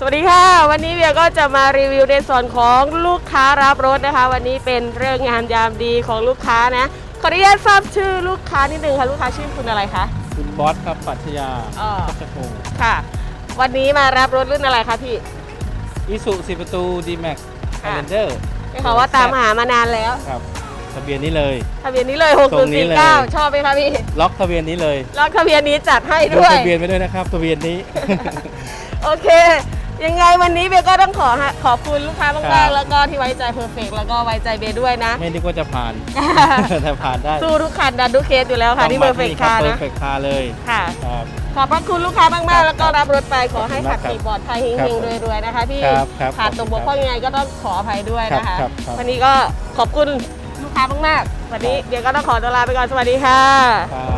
สวัสดีค่ะ วันนี้เวียก็จะมารีวิวในส่วนของลูกค้ารับรถนะคะ วันนี้เป็นเรื่องงามยามดีของลูกค้านะขออนุญาตทราบชื่อลูกค้านิดนึงค่ะลูกค้าชื่อคุณอะไรคะคุณบอสครับปรัชญาอ่าพัชพงศ์ค่ะ วันนี้มารับรถรุ่นอะไรคะพี่อิสุสิประตู d m a x ไฮค่ะแลนเดอร์ได้ข่าวว่าตามหามานานแล้วครับทะเบียนนี้เลย ทะเบียนนี้เลยตรงนี้เลย6049ชอบไหมคะพี่ล็อกทะเบียนนี้เลยล็อกทะเบียนนี้จัดให้ดูด้วยทะเบียนไปด้วยนะครับทะเบียนนี้โอเค ยังไงวันนี้เบยก็ต้องขอฮะขอบคุณลูกค้าครัมากบๆแล้วก็ที่ไว้ใจเพอร์เฟกแล้วก็ไว้ใจเบยด้วยนะ ไม่นึกว่าจะผ่าน แต่ผ่านได้สู้ทุกคันดันทุกเคสอยู่แล้วค่ะที่เพอร์เฟกคาเพอนะร์เฟกคาเลยค่ะ ครับ ขอบพระคุณลูกค้ามากครัๆบแล้วก็รับรถไปขอให้ขอบขัคุบณขี่ปลอดภัยคเฮรับงๆรวยๆนะคะพี่ครับครับขาดตรงบกพร่องยังไงก็ต้องขออภัยด้วยนะคะ ครับครับ วันนี้ก็ขอบคุณลูกค้ามากๆ วันนี้เดี๋ยวก็ต้องขอตัวลาไปก่อนสวัสดีค่ะ ครับ